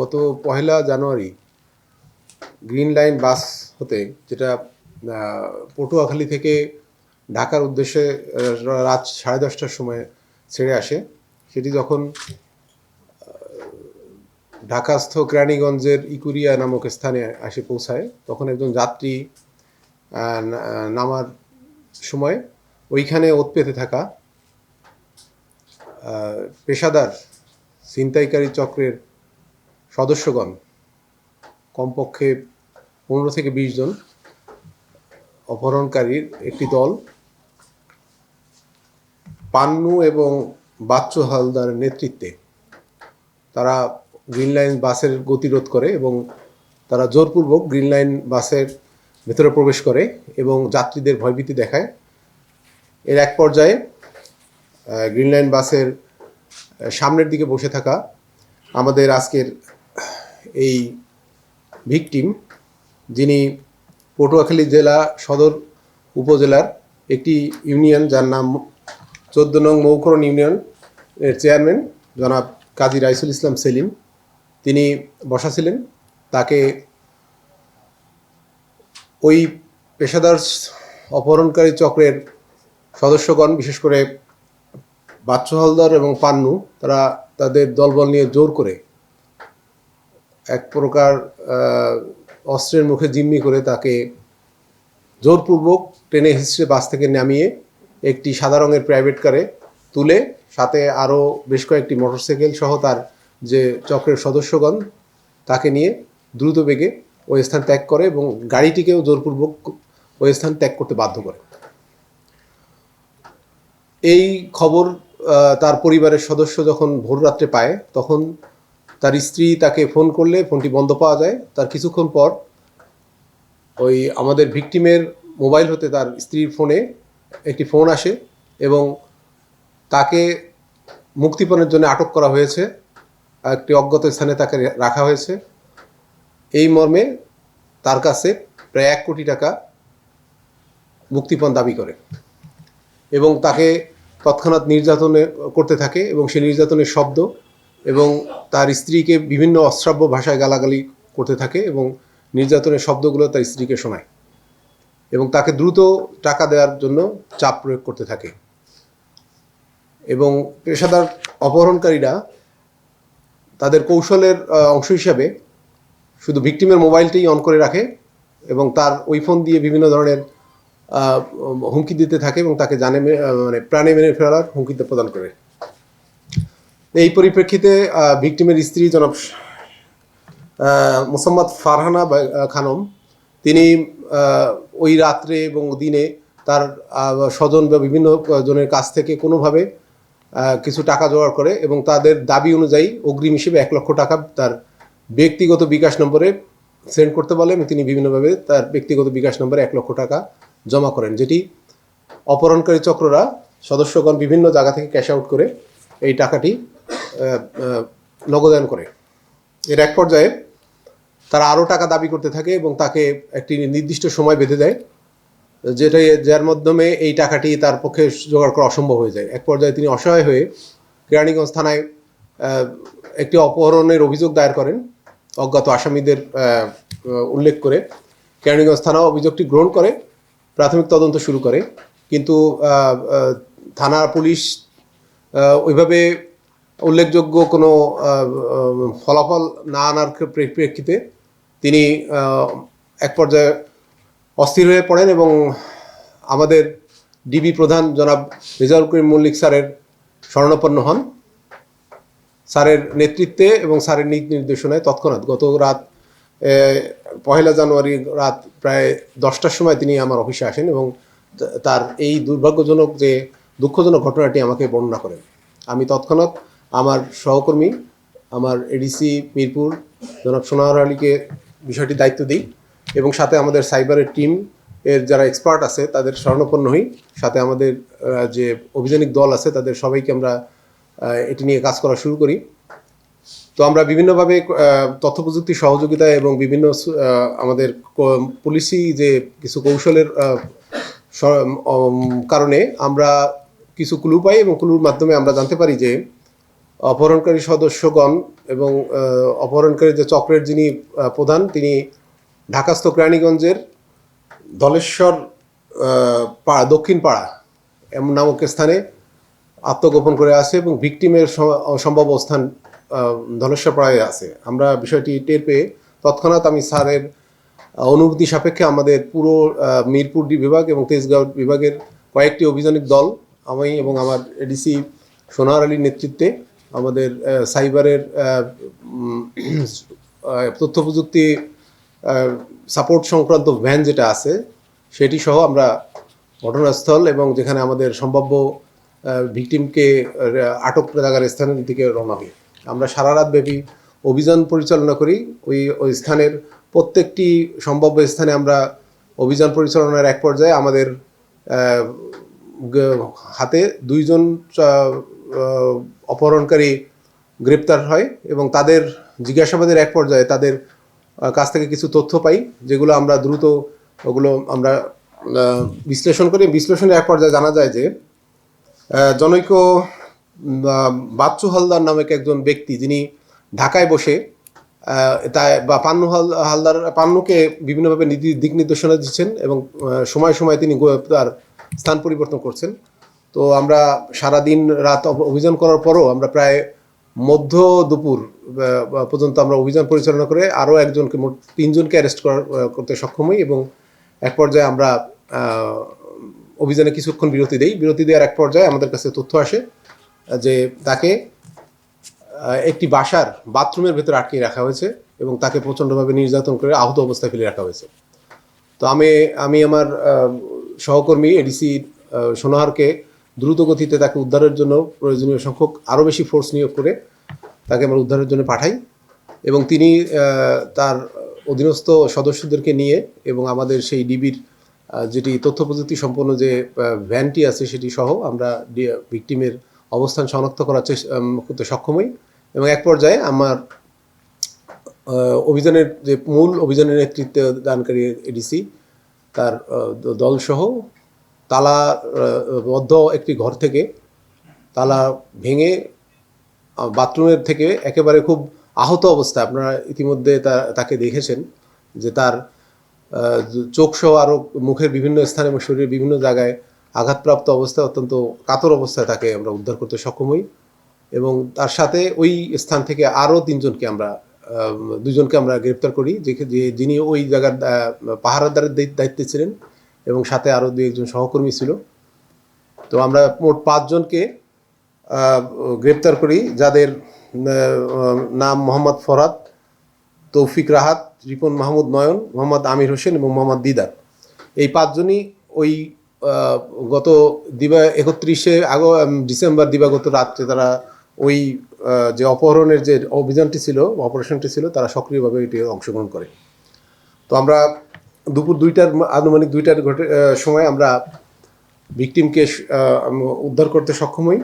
গত পহেলা জানুয়ারি green line বাস হতে যেটা পটুয়াখালী থেকে ঢাকার উদ্দেশ্যে রাত সাড়ে দশটার সময় ছেড়ে আসে। সেটি যখন ঢাকাস্থ কেরানীগঞ্জের ইকুরিয়া নামক স্থানে আসে পৌঁছায়, তখন একজন যাত্রী নামার সময় ওইখানে ওত পেতে থাকা পেশাদার ছিনতাইকারী চক্রের সদস্যগণ, কমপক্ষে পনেরো থেকে বিশ জন অপহরণকারীর একটি দল, পান্নু এবং বাচ্চু হালদারের নেতৃত্বে তারা গ্রিন লাইন বাসের গতিরোধ করে এবং তারা জোরপূর্বক গ্রিন লাইন বাসের ভেতরে প্রবেশ করে এবং যাত্রীদের ভয়ভীতি দেখায়। এর এক পর্যায়ে গ্রিন লাইন বাসের সামনের দিকে বসে থাকা আমাদের আজকের এই ভিকটিম, যিনি পটুয়াখালী জেলা সদর উপজেলার একটি ইউনিয়ন, যার নাম চোদ্দ নং মৌকরণ ইউনিয়ন এর চেয়ারম্যান জনাব কাজী রাইসুল ইসলাম সেলিম। তিনি বসা ছিলেন। তাকে ওই পেশাদার অপহরণকারী চক্রের সদস্যগণ, বিশেষ করে বাচ্চু হালদার এবং পান্নু, তারা তাদের দলবল নিয়ে জোর করে এক প্রকার অস্ত্রের মুখে জিম্মি করে তাকে জোরপূর্বক ট্রেনে হিসেবে বাস থেকে নামিয়ে একটি সাদা রঙের প্রাইভেট কারে তুলে, সাথে আরও বেশ কয়েকটি মোটরসাইকেল সহ তার যে চক্রের সদস্যগণ, তাকে নিয়ে দ্রুত বেগে ওই স্থান ত্যাগ করে এবং গাড়িটিকেও জোরপূর্বক ওই স্থান ত্যাগ করতে বাধ্য করে। এই খবর তার পরিবারের সদস্য যখন ভোর রাত্রে পায়, তখন তার স্ত্রী তাকে ফোন করলে ফোনটি বন্ধ পাওয়া যায়। তার কিছুক্ষণ পর ওই আমাদের ভিকটিমের মোবাইল হতে তার স্ত্রীর ফোনে একটি ফোন আসে এবং তাকে মুক্তিপণের জন্য আটক করা হয়েছে। একটি অজ্ঞাত স্থানে তাকে রাখা হয়েছে। এই মর্মে তার কাছে প্রায় এক কোটি টাকা মুক্তিপণ দাবি করে এবং তাকে তৎক্ষণাৎ নির্যাতনে করতে থাকে এবং সেই নির্যাতনের শব্দ এবং তার স্ত্রীকে বিভিন্ন অশ্রাব্য ভাষায় গালাগালি করতে থাকে এবং নির্যাতনের শব্দগুলো তার স্ত্রীকে শোনায় এবং তাকে দ্রুত টাকা দেওয়ার জন্য চাপ প্রয়োগ করতে থাকে। এবং পেশাদার অপহরণকারীরা তাদের কৌশলের অংশ হিসাবে শুধু ভিকটিমের মোবাইলটাই অন করে রাখে এবং তার ওই ফোন দিয়ে বিভিন্ন ধরনের হুমকি দিতে থাকে এবং তাকে জানে মানে প্রাণে মেরে ফেলার হুমকি প্রদান করে। এই পরিপ্রেক্ষিতে ভিকটিমের স্ত্রী জনাব মোসাম্মদ ফারহানা খানম, তিনি ওই রাত্রে এবং দিনে তার স্বজন বা বিভিন্ন জনের কাছ থেকে কোনোভাবে কিছু টাকা জোগাড় করে এবং তাদের দাবি অনুযায়ী অগ্রিম হিসেবে এক লক্ষ টাকা তার ব্যক্তিগত বিকাশ নম্বরে সেন্ড করতে বলে এবং তিনি বিভিন্নভাবে তার ব্যক্তিগত বিকাশ নম্বরে এক লক্ষ টাকা জমা করেন, যেটি অপহরণকারী চক্ররা সদস্যগণ বিভিন্ন জায়গা থেকে ক্যাশ আউট করে এই টাকাটি নগদায়ন করে। এর এক পর্যায়ে তারা আরও টাকা দাবি করতে থাকে এবং তাকে একটি নির্দিষ্ট সময় বেঁধে দেয় যেটা যার মাধ্যমে এই টাকাটি তার পক্ষে জোগাড় করা অসম্ভব হয়ে যায়। এক পর্যায়ে তিনি অসহায় হয়ে কেরানীগঞ্জ থানায় একটি অপহরণের অভিযোগ দায়ের করেন। অজ্ঞাত আসামিদের উল্লেখ করে কেরানীগঞ্জ থানা অভিযোগটি গ্রহণ করে প্রাথমিক তদন্ত শুরু করে। কিন্তু আহ, আহ, থানা পুলিশ ওইভাবে উল্লেখযোগ্য কোনো ফলাফল না আনার প্রে- প্রেক্ষিতে তিনি এক পর্যায়ে অস্থির হয়ে পড়েন এবং আমাদের ডিবি প্রধান জনাব রেজাউল করিম মল্লিক স্যারের শরণাপন্ন হন। স্যারের নেতৃত্বে এবং স্যারের নীতি নির্দেশনায় তৎক্ষণাৎ গত রাত পহেলা জানুয়ারি রাত প্রায় দশটার সময় তিনি আমার অফিসে আসেন এবং তার এই দুর্ভাগ্যজনক যে দুঃখজনক ঘটনাটি আমাকে বর্ণনা করেন। আমি তৎক্ষণাৎ আমার সহকর্মী, আমার এডিসি মিরপুর, জনাব সোনার আলীকে বিষয়টি দায়িত্ব দিই এবং সাথে আমাদের সাইবারের টিম এর যারা এক্সপার্ট আছে তাদের শরণাপন্ন হই। সাথে আমাদের যে অভিযানিক দল আছে তাদের সবাইকে আমরা এটি নিয়ে কাজ করা শুরু করি। তো আমরা বিভিন্নভাবে তথ্য প্রযুক্তির সহযোগিতা এবং বিভিন্ন আমাদের পুলিশি যে কিছু কৌশলের কারণে আমরা কিছু ক্লু পাই এবং ক্লুর মাধ্যমে আমরা জানতে পারি যে অপহরণকারী সদস্যগণ এবং অপহরণকারী যে চক্রের যিনি প্রধান, তিনি ঢাকাস্থ কেরানীগঞ্জের দলেশ্বর পাড়া, দক্ষিণ পাড়া এমন নামক স্থানে আত্মগোপন করে আছে এবং ভিকটিমের সম্ভাব্য স্থান ধলেশ্বর পাড়ায় আছে। আমরা বিষয়টি টের পেয়ে তৎক্ষণাৎ আমি স্যারের অনুমতি সাপেক্ষে আমাদের পুরো মিরপুর বিভাগ এবং তেজগাঁও বিভাগের কয়েকটি অভিযানিক দল, আমি এবং আমার এডিসি সোনার আলীর নেতৃত্বে আমাদের সাইবারের তথ্য প্রযুক্তি সাপোর্ট সংক্রান্ত ভ্যান যেটা আছে, সেটি সহ আমরা ঘটনাস্থল এবং যেখানে আমাদের সম্ভাব্য ভিকটিমকে আটক থাকার স্থানের দিকে রওনা হই আমরা সারা রাত ব্যাপী অভিযান পরিচালনা করি। ওই ওই স্থানের প্রত্যেকটি সম্ভাব্য স্থানে আমরা অভিযান পরিচালনার এক পর্যায়ে আমাদের হাতে দুইজন অপহরণকারী গ্রেপ্তার হয় এবং তাদের জিজ্ঞাসাবাদের এক পর্যায়ে তাদের কাছ থেকে কিছু তথ্য পাই, যেগুলো আমরা দ্রুত ওগুলো আমরা বিশ্লেষণ করি। বিশ্লেষণের এক পর্যায়ে জানা যায় যে জনৈক বাচ্চু হালদার নামক একজন ব্যক্তি যিনি ঢাকায় বসে তাই বা পান্নু হাল- হালদার, পান্নুকে বিভিন্নভাবে দিক নির্দেশনা দিচ্ছেন এবং সময় সময় তিনি তার স্থান পরিবর্তন করছেন। তো আমরা সারা দিন রাত অভ- অভিযান করার পরও আমরা প্রায় মধ্য দুপুর পর্যন্ত আমরা অভিযান পরিচালনা করে আরও একজনকে, মোট তিনজনকে অ্যারেস্ট করার করতে সক্ষম হই এবং এক পর্যায়ে আমরা অভিযানে কিছুক্ষণ বিরতি দেই। বিরতি দেওয়ার এক পর্যায়ে আমাদের কাছে তথ্য আসে, যে তাকে একটি বাসার বাথরুমের ভেতরে আটকে রাখা হয়েছে এবং তাকে প্রচণ্ডভাবে নির্যাতন করে আহত অবস্থায় ফেলে রাখা হয়েছে। তো আমি আমি আমার সহকর্মী এডিসি সোনাহারকে দ্রুত গতিতে তাকে উদ্ধারের জন্য প্রয়োজনীয় সংখ্যক আরও বেশি ফোর্স নিয়োগ করে তাকে আমরা উদ্ধারের জন্য পাঠাই এবং তিনি তার অধীনস্থ সদস্যদেরকে নিয়ে এবং আমাদের সেই ডিবির যেটি তথ্য প্রযুক্তি সম্পন্ন যে ভ্যানটি আছে সেটি সহ আমরা ভিকটিমের অবস্থান শনাক্ত করার চেষ্টা করতে সক্ষম হই এবং এক পর্যায়ে আমার অভিযানের যে মূল অভিযানের নেতৃত্ব দানকারী এডিসি, তার দলসহ তালা বদ্ধ একটি ঘর থেকে তালা ভেঙে বাথরুমের থেকে একেবারে খুব আহত অবস্থায় আপনারা ইতিমধ্যে তাকে দেখেছেন যে তার আহ, চোখ সহ আরও মুখের বিভিন্ন স্থানে এবং শরীরের বিভিন্ন জায়গায় আঘাতপ্রাপ্ত অবস্থায় অত্যন্ত কাতর অবস্থায় তাকে আমরা উদ্ধার করতে সক্ষম হই এবং তার সাথে ওই স্থান থেকে আরও তিনজনকে আমরা দুজনকে আমরা গ্রেপ্তার করি যে যিনি ওই জায়গার পাহারাদারের দায়িত্বে ছিলেন। এবং সাথে আরও দু একজন সহকর্মী ছিল। তো আমরা মোট পাঁচজনকে গ্রেপ্তার করি, যাদের নাম মোহাম্মদ ফরাদ, তৌফিক রাহাত, রিপন মাহমুদ নয়ন, মোহাম্মদ আমির হোসেন এবং মোহাম্মদ দিদার। এই পাঁচজনই ওই গত দিবা, একত্রিশে আগ ডিসেম্বর দিবাগত রাত্রে তারা ওই যে অপহরণের যে অভিযানটি ছিল, অপারেশনটি ছিল, তারা সক্রিয়ভাবে এটি অংশগ্রহণ করে। তো আমরা দুপুর দুইটার আনুমানিক দুইটার ঘটে সময় আমরা ভিকটিমকে উদ্ধার করতে সক্ষম হই।